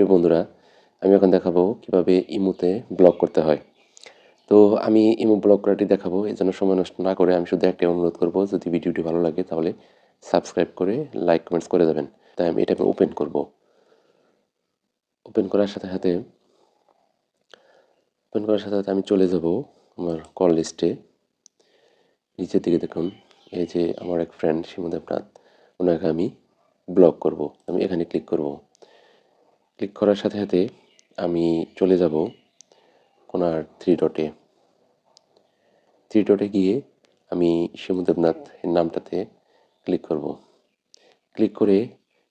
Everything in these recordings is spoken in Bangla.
প্রিয় বন্ধুরা, আমি এখন দেখাবো কীভাবে ইমোতে ব্লক করতে হয়। তো আমি ইমো ব্লক করাটি দেখাবো, এই জন্য সময় নষ্ট না করে আমি শুধু একটা অনুরোধ করব, যদি ভিডিওটি ভালো লাগে তাহলে সাবস্ক্রাইব করে লাইক কমেন্টস করে যাবেন। তাই আমি এটা ওপেন করব। ওপেন করার সাথে সাথে, ওপেন করার সাথে সাথে আমি চলে যাব আমার কল লিস্টে। নিচের দিকে দেখুন, এই যে আমার এক ফ্রেন্ড শিমুদেবনাথ ওনাকে আমি ব্লক করব। আমি এখানে ক্লিক করব। ক্লিক করার সাথে সাথে আমি চলে যাব কোনার থ্রি ডটে থ্রি ডটে গিয়ে আমি শিমুদেবনাথ এর নামটাতে ক্লিক করব। ক্লিক করে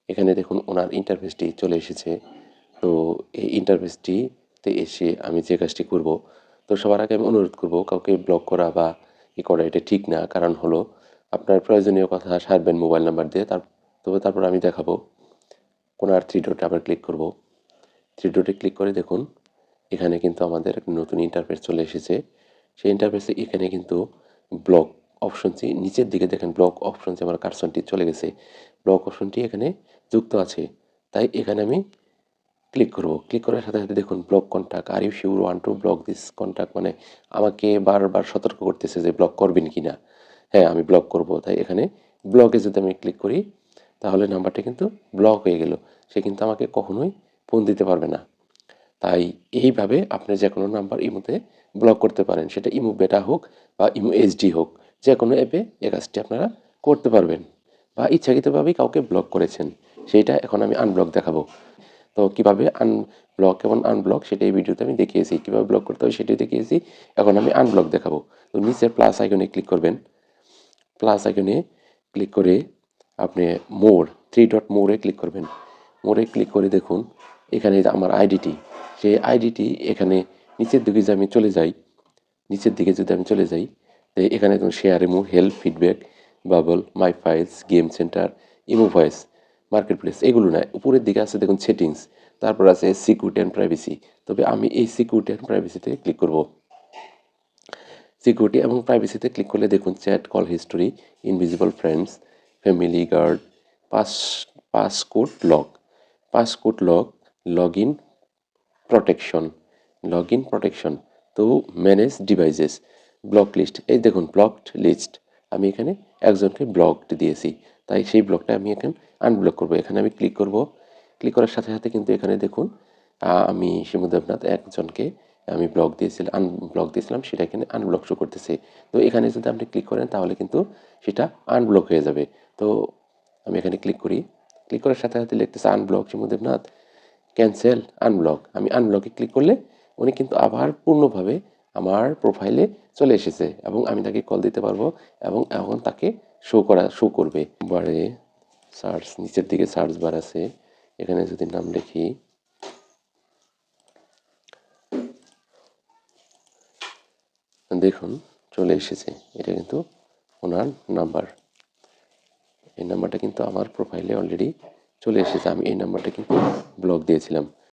এখানে দেখুন ওনার ইন্টারফেসটি চলে এসেছে। তো এই ইন্টারফেসটিতে এসে আমি যে কাজটি করব, তো সবার আগে আমি অনুরোধ করব কাউকে ব্লক করা বা ই করা এটা ঠিক না। কারণ হলো, আপনার প্রয়োজনীয় কথা সারবেন মোবাইল নাম্বার দিয়ে, তার তবে তারপর আমি দেখাবো। কোনার থ্রি ডটে আবার ক্লিক করব। থ্রি ডটে ক্লিক করে দেখুন, এখানে কিন্তু আমাদের নতুন ইন্টারফেস চলে এসেছে। সেই ইন্টারফেসে এখানে কিন্তু ব্লক অপশনটি নিচের দিকে দেখেন ব্লক অপশনটি আমার কার্সনটি চলে গেছে। ব্লক অপশনটি এখানে যুক্ত আছে। তাই এখানে আমি ক্লিক করব। ক্লিক করার সাথে সাথে দেখুন block contact are you sure want to block this contact মানে আমাকে বারবার সতর্ক করতেছে যে ব্লক করবেন কি না হ্যাঁ আমি ব্লক করব। তাই এখানে ব্লকে যদি আমি ক্লিক করি তাহলে নাম্বারটা কিন্তু ব্লক হয়ে গেল। সে কিন্তু আমাকে কখনোই ফোন দিতে পারবে না। তাই এইভাবে আপনি যে কোনো নাম্বার ইমোতে ব্লক করতে পারেন। সেটা ইমো বেটা হোক বা ইমো এইচডি হোক যে কোনো অ্যাপে এ কাজটি আপনারা করতে পারবেন বা ইচ্ছাকৃতভাবেই কাউকে ব্লক করেছেন। সেইটা এখন আমি আনব্লক দেখাবো। তো কীভাবে আনব্লক এবং আনব্লক সেটা এই ভিডিওতে আমি দেখিয়েছি। কীভাবে ব্লক করতে হবে সেটাই দেখিয়েছি। এখন আমি আনব্লক দেখাবো। তো নিচে প্লাস আইকনে ক্লিক করবেন। প্লাস আইকনে ক্লিক করে আপনি মোর থ্রি ডট মোরে ক্লিক করবেন। মোরে ক্লিক করে দেখুন, এখানে আমার আইডিটি সেই আইডিটি এখানে নিচের দিকে যে আমি চলে যাই, নিচের দিকে যদি আমি চলে যাই, তো এখানে share imo help feedback bubble my files game center imo voice marketplace এগুলো নয় উপরের দিকে আছে দেখুন সেটিংস তারপর আছে সিকিউরিটি অ্যান্ড প্রাইভেসি তবে আমি এই সিকিউরিটি অ্যান্ড প্রাইভেসিতে ক্লিক করব। সিকিউরিটি এবং প্রাইভেসিতে ক্লিক করলে দেখুন chat call history invisible friends family guard pass passcode lock passcode lock log in protection log in protection তো ম্যানেজ ডিভাইসেস ব্লক লিস্ট এই দেখুন ব্লকড লিস্ট আমি এখানে একজনকে ব্লকড দিয়েছি। তাই সেই ব্লকটা আমি এখানে আনব্লক করব। এখানে আমি ক্লিক করব। ক্লিক করার সাথে সাথে কিন্তু এখানে দেখুন আমি শিমুদেবনাথ একজনকে আমি ব্লক দিয়েছিলাম আন ব্লক দিয়েছিলাম। সেটা এখানে আনব্লক শো করতেছে। তো এখানে যদি আপনি ক্লিক করেন, তাহলে কিন্তু সেটা আনব্লক হয়ে যাবে। তো আমি এখানে ক্লিক করি। ক্লিক করার সাথে সাথে লিখতেছে আনব্লক শিমুদেবনাথ ক্যান্সেল আনব্লক আমি আনব্লকে ক্লিক করলে উনি কিন্তু আবার পূর্ণভাবে আমার প্রোফাইলে চলে এসেছে এবং আমি তাকে কল দিতে পারব এবং এখন তাকে শো করা শো করবে। বারে সার্চ নিচের দিকে সার্চ বার আছে। এখানে যদি নাম লিখি। দেখুন, চলে এসেছে। এটা কিন্তু ওনার নাম্বার এই নাম্বারটা কিন্তু আমার প্রোফাইলে অলরেডি চলে এসেছে। আমি এই নাম্বারটা কিন্তু ব্লক দিয়েছিলাম।